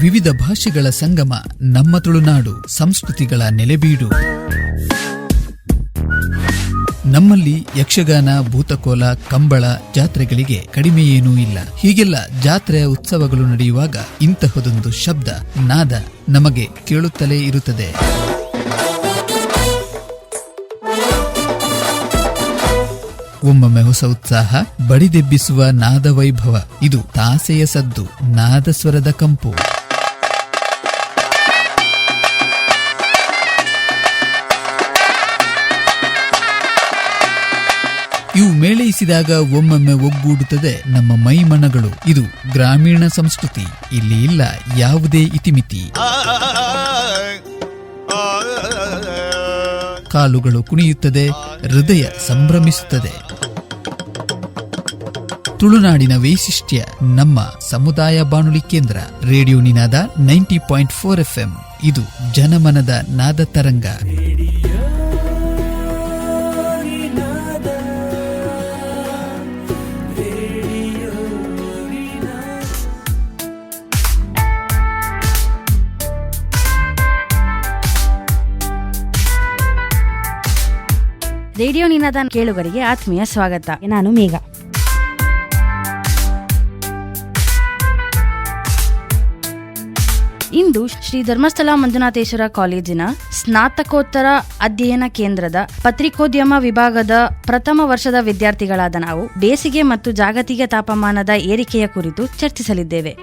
ವಿವಿಧ ಭಾಷೆಗಳ ಸಂಗಮ ನಮ್ಮ ತುಳುನಾಡು ಸಂಸ್ಕೃತಿಗಳ ನೆಲೆಬೀಡು. ನಮ್ಮಲ್ಲಿ ಯಕ್ಷಗಾನ, ಭೂತಕೋಲ, ಕಂಬಳ ಜಾತ್ರೆಗಳಿಗೆ ಕಡಿಮೆಯೇನೂ ಇಲ್ಲ. ಹೀಗೆಲ್ಲ ಜಾತ್ರೆಯ ಉತ್ಸವಗಳು ನಡೆಯುವಾಗ ಇಂತಹದೊಂದು ಶಬ್ದ, ನಾದ ನಮಗೆ ಕೇಳುತ್ತಲೇ ಇರುತ್ತದೆ. ಒಮ್ಮೊಮ್ಮೆ ಹೊಸ ಉತ್ಸಾಹ, ಬಡಿದೆಬ್ಬಿಸುವ ನಾದ ವೈಭವ, ಇದು ತಾಸೆಯ ಸದ್ದು ನಾದಸ್ವರದ ಕಂಪು. ಇವು ಮೇಳೈಸಿದಾಗ ಒಮ್ಮೊಮ್ಮೆ ಒಗ್ಗೂಡುತ್ತದೆ ನಮ್ಮ ಮೈಮನಗಳು. ಇದು ಗ್ರಾಮೀಣ ಸಂಸ್ಕೃತಿ. ಇಲ್ಲಿ ಇಲ್ಲ ಯಾವುದೇ ಇತಿಮಿತಿ. ಕಾಲುಗಳು ಕುಣಿಯುತ್ತದೆ, ಹೃದಯ ಸಂಭ್ರಮಿಸುತ್ತದೆ. ತುಳುನಾಡಿನ ವೈಶಿಷ್ಟ್ಯ, ನಮ್ಮ ಸಮುದಾಯ ಬಾನುಲಿ ಕೇಂದ್ರ, radio Ninada ninety point four F ಇದು ಜನಮನದ ನಾದ ತರಂಗ. ರೇಡಿಯೋ ನಿನಾದ ಕೇಳುಗರಿಗೆ ಆತ್ಮೀಯ ಸ್ವಾಗತ. ನಾನು ಮೇಘ. ಇಂದು ಶ್ರೀ ಧರ್ಮಸ್ಥಳ ಮಂಜುನಾಥೇಶ್ವರ ಕಾಲೇಜಿನ ಸ್ನಾತಕೋತ್ತರ ಅಧ್ಯಯನ ಕೇಂದ್ರದ ಪತ್ರಿಕೋದ್ಯಮ ವಿಭಾಗದ ಪ್ರಥಮ ವರ್ಷದ ವಿದ್ಯಾರ್ಥಿಗಳಾದ ನಾವು ಬೇಸಿಗೆ ಮತ್ತು ಜಾಗತಿಕ ತಾಪಮಾನದ ಏರಿಕೆಯ ಕುರಿತು ಚರ್ಚಿಸಲಿದ್ದೇವೆ.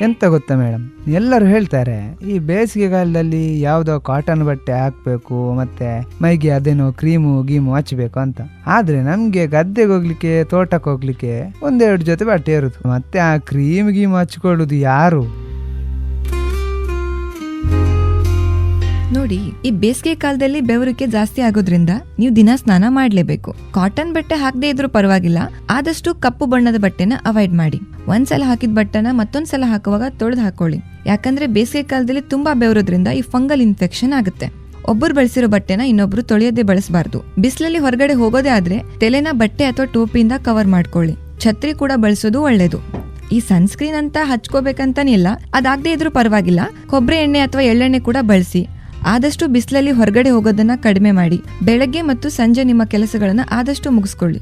ಎಂತ ಗೊತ್ತಾ ಮೇಡಮ್? ಎಲ್ಲರೂ ಹೇಳ್ತಾರೆ, ಈ ಬೇಸಿಗೆಗಾಲದಲ್ಲಿ ಯಾವುದೋ ಕಾಟನ್ ಬಟ್ಟೆ ಹಾಕ್ಬೇಕು, ಮತ್ತೆ ಮೈಗೆ ಅದೇನೋ ಕ್ರೀಮು ಗೀಮು ಹಚ್ಚಬೇಕು ಅಂತ. ಆದ್ರೆ ನಮ್ಗೆ ಗದ್ದೆಗೆ ಹೋಗ್ಲಿಕ್ಕೆ, ತೋಟಕ್ಕೆ ಹೋಗ್ಲಿಕ್ಕೆ ಒಂದೆರಡು ಜೊತೆ ಬಟ್ಟೆ ಇರುತ್ತೆ ಮತ್ತೆ ಆ ಕ್ರೀಮ್ ಗೀಮ್ ಹಚ್ಕೊಳ್ಳುದು ಯಾರು? ನೋಡಿ, ಈ ಬೇಸಿಗೆ ಕಾಲದಲ್ಲಿ ಬೆವರಿಕೆ ಜಾಸ್ತಿ ಆಗೋದ್ರಿಂದ ನೀವು ದಿನ ಸ್ನಾನ ಮಾಡ್ಲೇಬೇಕು. ಕಾಟನ್ ಬಟ್ಟೆ ಹಾಕದೇ ಇದ್ರೂ ಪರವಾಗಿಲ್ಲ, ಆದಷ್ಟು ಕಪ್ಪು ಬಣ್ಣದ ಬಟ್ಟೆನ ಅವಾಯ್ಡ್ ಮಾಡಿ. ಒಂದ್ಸಲ ಹಾಕಿದ ಬಟ್ಟೆನ ಮತ್ತೊಂದ್ಸಲ ಹಾಕುವಾಗ ತೊಳೆದು ಹಾಕೊಳ್ಳಿ. ಯಾಕಂದ್ರೆ ಬೇಸಿಗೆ ಕಾಲದಲ್ಲಿ ತುಂಬಾ ಬೆವರೋದ್ರಿಂದ ಈ ಫಂಗಲ್ ಇನ್ಫೆಕ್ಷನ್ ಆಗುತ್ತೆ. ಒಬ್ಬರು ಬಳಸಿರೋ ಬಟ್ಟೆನ ಇನ್ನೊಬ್ರು ತೊಳೆಯೋದೇ ಬಳಸಬಾರ್ದು. ಬಿಸಿಲಲ್ಲಿ ಹೊರಗಡೆ ಹೋಗೋದೇ ಆದ್ರೆ ತಲೆನ ಬಟ್ಟೆ ಅಥವಾ ಟೋಪಿಯಿಂದ ಕವರ್ ಮಾಡ್ಕೊಳ್ಳಿ. ಛತ್ರಿ ಕೂಡ ಬಳಸೋದು ಒಳ್ಳೇದು. ಈ ಸನ್ಸ್ಕ್ರೀನ್ ಅಂತ ಹಚ್ಕೋಬೇಕಂತಾನಿಲ್ಲ ಅದಾಗದೇ ಇದ್ರೂ ಪರವಾಗಿಲ್ಲ. ಕೊಬ್ಬರಿ ಎಣ್ಣೆ ಅಥವಾ ಎಳ್ಳೆಣ್ಣೆ ಕೂಡ ಬಳಸಿ. ಆದಷ್ಟು ಬಿಸಿಲಲ್ಲಿ ಹೊರಗಡೆ ಹೋಗೋದನ್ನ ಕಡಿಮೆ ಮಾಡಿ, ಬೆಳಗ್ಗೆ ಮತ್ತು ಸಂಜೆ ನಿಮ್ಮ ಕೆಲಸಗಳನ್ನು ಆದಷ್ಟು ಮುಗಿಸ್ಕೊಳ್ಳಿ.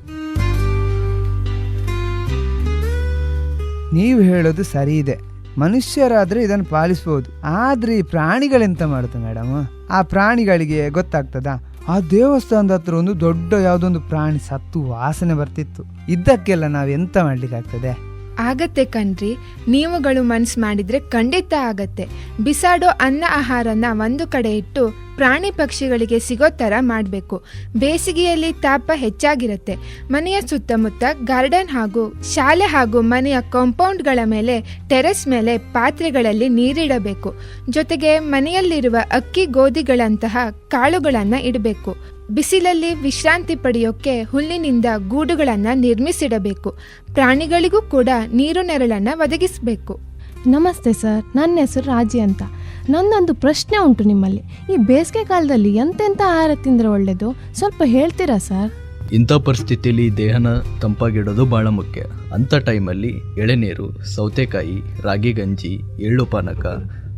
ನೀವು ಹೇಳೋದು ಸರಿ ಇದೆ. ಮನುಷ್ಯರಾದ್ರೆ ಇದನ್ನು ಪಾಲಿಸ್ಬೋದು. ಆದ್ರೆ ಈ ಪ್ರಾಣಿಗಳೆಂತ ಮಾಡುತ್ತೆ ಮೇಡಮ್? ಆ ಪ್ರಾಣಿಗಳಿಗೆ ಗೊತ್ತಾಗ್ತದಾ? ಆ ದೇವಸ್ಥಾನದ ಹತ್ರ ಒಂದು ದೊಡ್ಡ ಯಾವುದೊಂದು ಪ್ರಾಣಿ ಸತ್ತು ವಾಸನೆ ಬರ್ತಿತ್ತು. ಇದ್ದಕ್ಕೆಲ್ಲ ನಾವು ಎಂತ ಮಾಡ್ಲಿಕ್ಕಾಗ್ತದೆ? ಆಗತ್ತೆ ಕಣ್ರಿ. ನೀವುಗಳು ಮನ್ಸು ಮಾಡಿದ್ರೆ ಖಂಡಿತ ಆಗತ್ತೆ. ಬಿಸಾಡೋ ಅನ್ನ ಆಹಾರನ ಒಂದು ಕಡೆ ಇಟ್ಟು ಪ್ರಾಣಿ ಪಕ್ಷಿಗಳಿಗೆ ಸಿಗೋ ಥರ ಮಾಡಬೇಕು. ಬೇಸಿಗೆಯಲ್ಲಿ ತಾಪ ಹೆಚ್ಚಾಗಿರುತ್ತೆ. ಮನೆಯ ಸುತ್ತಮುತ್ತ ಗಾರ್ಡನ್ ಹಾಗೂ ಶಾಲೆ ಹಾಗೂ ಮನೆಯ ಕಾಂಪೌಂಡ್ಗಳ ಮೇಲೆ, ಟೆರೆಸ್ ಮೇಲೆ ಪಾತ್ರೆಗಳಲ್ಲಿ ನೀರಿಡಬೇಕು. ಜೊತೆಗೆ ಮನೆಯಲ್ಲಿರುವ ಅಕ್ಕಿ ಗೋಧಿಗಳಂತಹ ಕಾಳುಗಳನ್ನು ಇಡಬೇಕು. ಬಿಸಿಲಲ್ಲಿ ವಿಶ್ರಾಂತಿ ಪಡೆಯೋಕ್ಕೆ ಹುಲ್ಲಿನಿಂದ ಗೂಡುಗಳನ್ನು ನಿರ್ಮಿಸಿಡಬೇಕು. ಪ್ರಾಣಿಗಳಿಗೂ ಕೂಡ ನೀರು ನೆರಳನ್ನು ಒದಗಿಸಬೇಕು. ನಮಸ್ತೆ ಸರ್ ನನ್ನ ಹೆಸರು ರಾಜಿ ಅಂತ. ನನ್ನೊಂದು ಪ್ರಶ್ನೆ ಉಂಟು ನಿಮ್ಮಲ್ಲಿ. ಈ ಬೇಸಿಗೆ ಕಾಲದಲ್ಲಿ ಎಂತೆಂಥ ಆಹಾರ ತಿಂದರೆ ಒಳ್ಳೆಯದು ಸ್ವಲ್ಪ ಹೇಳ್ತೀರಾ ಸರ್? ಇಂಥ ಪರಿಸ್ಥಿತಿಯಲ್ಲಿ ದೇಹನ ತಂಪಾಗಿಡೋದು ಭಾಳ ಮುಖ್ಯ. ಅಂಥ ಟೈಮಲ್ಲಿ ಎಳೆನೀರು ಸೌತೆಕಾಯಿ ರಾಗಿ ಗಂಜಿ ಎಳ್ಳು ಪಾನಕ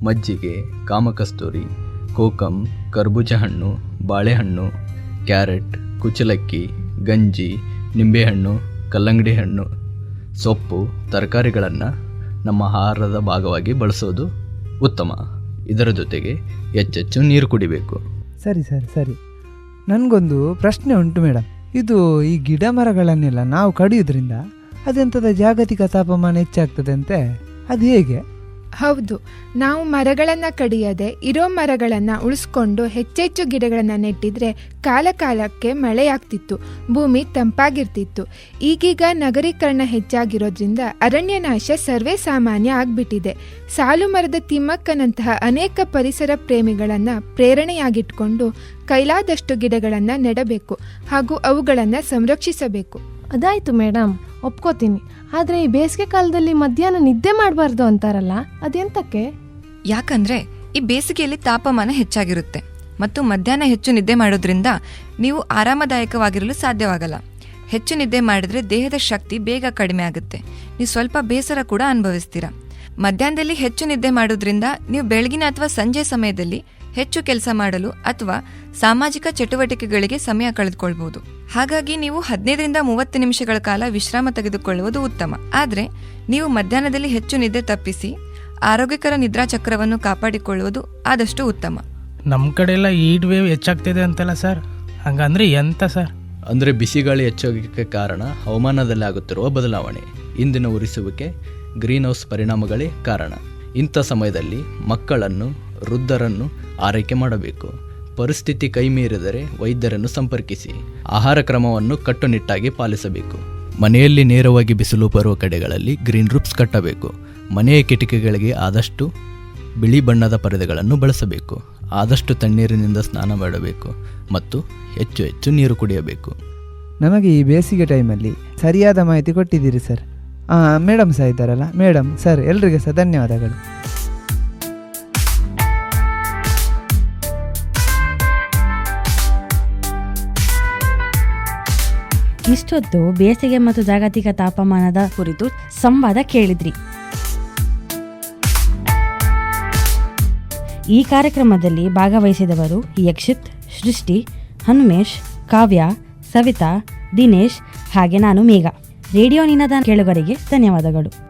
ಮಜ್ಜಿಗೆ ಕಾಮಕಸ್ತೂರಿ ಕೋಕಂ ಕರ್ಬೂಜ ಹಣ್ಣು ಬಾಳೆಹಣ್ಣು ಕ್ಯಾರೆಟ್ ಕುಚಲಕ್ಕಿ ಗಂಜಿ, ನಿಂಬೆಹಣ್ಣು ಕಲ್ಲಂಗಡಿ ಹಣ್ಣು ಸೊಪ್ಪು, ತರಕಾರಿಗಳನ್ನು ನಮ್ಮ ಆಹಾರದ ಭಾಗವಾಗಿ ಬಳಸೋದು ಉತ್ತಮ. ಇದರ ಜೊತೆಗೆ ಹೆಚ್ಚೆಚ್ಚು ನೀರು ಕುಡಿಬೇಕು. ಸರಿ ಸರಿ ಸರಿ. ನನಗೊಂದು ಪ್ರಶ್ನೆ ಉಂಟು ಮೇಡಮ್ ಇದು ಈ ಗಿಡ ಮರಗಳನ್ನೆಲ್ಲ ನಾವು ಕಡಿಯೋದ್ರಿಂದ ಅದೆಂಥದ ಜಾಗತಿಕ ತಾಪಮಾನ ಹೆಚ್ಚಾಗ್ತದೆ ಅಂತೆ ಅದು ಹೇಗೆ? ಹೌದು, ನಾವು ಮರಗಳನ್ನು ಕಡಿಯದೆ ಇರೋ ಮರಗಳನ್ನು ಉಳಿಸ್ಕೊಂಡು ಹೆಚ್ಚೆಚ್ಚು ಗಿಡಗಳನ್ನು ನೆಟ್ಟಿದ್ರೆ ಕಾಲ ಕಾಲಕ್ಕೆ ಮಳೆಯಾಗ್ತಿತ್ತು, ಭೂಮಿ ತಂಪಾಗಿರ್ತಿತ್ತು. ಈಗೀಗ ನಗರೀಕರಣ ಹೆಚ್ಚಾಗಿರೋದ್ರಿಂದ ಅರಣ್ಯನಾಶ ಸರ್ವೇ ಸಾಮಾನ್ಯ ಆಗ್ಬಿಟ್ಟಿದೆ. ಸಾಲು ಮರದ ತಿಮ್ಮಕ್ಕನಂತಹ ಅನೇಕ ಪರಿಸರ ಪ್ರೇಮಿಗಳನ್ನು ಪ್ರೇರಣೆಯಾಗಿಟ್ಕೊಂಡು ಕೈಲಾದಷ್ಟು ಗಿಡಗಳನ್ನು ನೆಡಬೇಕು ಹಾಗೂ ಅವುಗಳನ್ನು ಸಂರಕ್ಷಿಸಬೇಕು. ಅದಾಯ್ತು ಮೇಡಮ್, ಒಪ್ಕೋತೀನಿ. ಆದರೆ ಈ ಬೇಸಿಗೆ ಕಾಲದಲ್ಲಿ ಮಧ್ಯಾಹ್ನ ನಿದ್ದೆ ಮಾಡಬಾರ್ದು ಅಂತಾರಲ್ಲ, ಅದೆಂತಕ್ಕೆ? ಯಾಕಂದ್ರೆ ಈ ಬೇಸಿಗೆಯಲ್ಲಿ ತಾಪಮಾನ ಹೆಚ್ಚಾಗಿರುತ್ತೆ ಮತ್ತು ಮಧ್ಯಾಹ್ನ ಹೆಚ್ಚು ನಿದ್ದೆ ಮಾಡೋದ್ರಿಂದ ನೀವು ಆರಾಮದಾಯಕವಾಗಿರಲು ಸಾಧ್ಯವಾಗಲ್ಲ. ಹೆಚ್ಚು ನಿದ್ದೆ ಮಾಡಿದ್ರೆ ದೇಹದ ಶಕ್ತಿ ಬೇಗ ಕಡಿಮೆ ಆಗುತ್ತೆ. ನೀವು ಸ್ವಲ್ಪ ಬೇಸರ ಕೂಡ ಅನುಭವಿಸ್ತೀರಾ. ಮಧ್ಯಾಹ್ನದಲ್ಲಿ ಹೆಚ್ಚು ನಿದ್ದೆ ಮಾಡೋದ್ರಿಂದ ನೀವು ಬೆಳಗಿನ ಅಥವಾ ಸಂಜೆ ಸಮಯದಲ್ಲಿ ಹೆಚ್ಚು ಕೆಲಸ ಮಾಡಲು ಅಥವಾ ಸಾಮಾಜಿಕ ಚಟುವಟಿಕೆಗಳಿಗೆ ಸಮಯ ಕಳೆದುಕೊಳ್ಬಹುದು. ಹಾಗಾಗಿ ನೀವು ಹದಿನೈದರಿಂದ ಮೂವತ್ತು ನಿಮಿಷಗಳ ಕಾಲ ವಿಶ್ರಾಮ ತೆಗೆದುಕೊಳ್ಳುವುದು ಉತ್ತಮ. ಆದರೆ ನೀವು ಮಧ್ಯಾಹ್ನದಲ್ಲಿ ಹೆಚ್ಚು ನಿದ್ದೆ ತಪ್ಪಿಸಿ ಆರೋಗ್ಯಕರ ನಿದ್ರಾ ಚಕ್ರವನ್ನು ಕಾಪಾಡಿಕೊಳ್ಳುವುದು ಆದಷ್ಟು ಉತ್ತಮ. ನಮ್ಮ ಕಡೆ ಎಲ್ಲ ಈಡ್ ವೇವ್ ಹೆಚ್ಚಾಗ್ತಿದೆ ಅಂತಲ್ಲ ಸರ್ ಹಂಗಂದ್ರೆ ಎಂತ ಸರ್ ಅಂದರೆ ಬಿಸಿಗಾಳಿ ಹೆಚ್ಚಾಗಕ್ಕೆ ಕಾರಣ ಹವಾಮಾನದಲ್ಲಿ ಆಗುತ್ತಿರುವ ಬದಲಾವಣೆ. ಇಂದಿನ ಉರಿಸುವಿಕೆ ಗ್ರೀನ್ ಹೌಸ್ ಪರಿಣಾಮಗಳೇ ಕಾರಣ. ಇಂಥ ಸಮಯದಲ್ಲಿ ಮಕ್ಕಳನ್ನು ವೃದ್ಧರನ್ನು ಆರೈಕೆ ಮಾಡಬೇಕು. ಪರಿಸ್ಥಿತಿ ಕೈಮೀರಿದರೆ ವೈದ್ಯರನ್ನು ಸಂಪರ್ಕಿಸಿ. ಆಹಾರ ಕ್ರಮವನ್ನು ಕಟ್ಟುನಿಟ್ಟಾಗಿ ಪಾಲಿಸಬೇಕು. ಮನೆಯಲ್ಲಿ ನೇರವಾಗಿ ಬಿಸಿಲು ಬರುವ ಕಡೆಗಳಲ್ಲಿ ಗ್ರೀನ್ ರೂಪ್ಸ್ ಕಟ್ಟಬೇಕು. ಮನೆಯ ಕಿಟಕಿಗಳಿಗೆ ಆದಷ್ಟು ಬಿಳಿ ಬಣ್ಣದ ಪರದೆಗಳನ್ನು ಬಳಸಬೇಕು. ಆದಷ್ಟು ತಣ್ಣೀರಿನಿಂದ ಸ್ನಾನ ಮಾಡಬೇಕು ಮತ್ತು ಹೆಚ್ಚು ಹೆಚ್ಚು ನೀರು ಕುಡಿಯಬೇಕು. ನಮಗೆ ಈ ಬೇಸಿಗೆ ಟೈಮಲ್ಲಿ ಸರಿಯಾದ ಮಾಹಿತಿ ಕೊಟ್ಟಿದ್ದೀರಿ ಸರ್. ಮೇಡಮ್ ಸಹ ಇದ್ದಾರಲ್ಲ? ಮೇಡಮ್ ಸರ್, ಎಲ್ರಿಗೆ ಸಹ ಧನ್ಯವಾದಗಳು. ಇಷ್ಟೊತ್ತು ಬೇಸಿಗೆ ಮತ್ತು ಜಾಗತಿಕ ತಾಪಮಾನದ ಕುರಿತು ಸಂವಾದ ಕೇಳಿದ್ರಿ. ಈ ಕಾರ್ಯಕ್ರಮದಲ್ಲಿ ಭಾಗವಹಿಸಿದವರು ಯಕ್ಷಿತ್, ಸೃಷ್ಟಿ, ಹನುಮೇಶ್, ಕಾವ್ಯ, ಸವಿತಾ, ದಿನೇಶ್, ಹಾಗೆ ನಾನು ಮೇಘ. ರೇಡಿಯೋ ನಿನದ ಕೇಳುಗರಿಗೆ ಧನ್ಯವಾದಗಳು.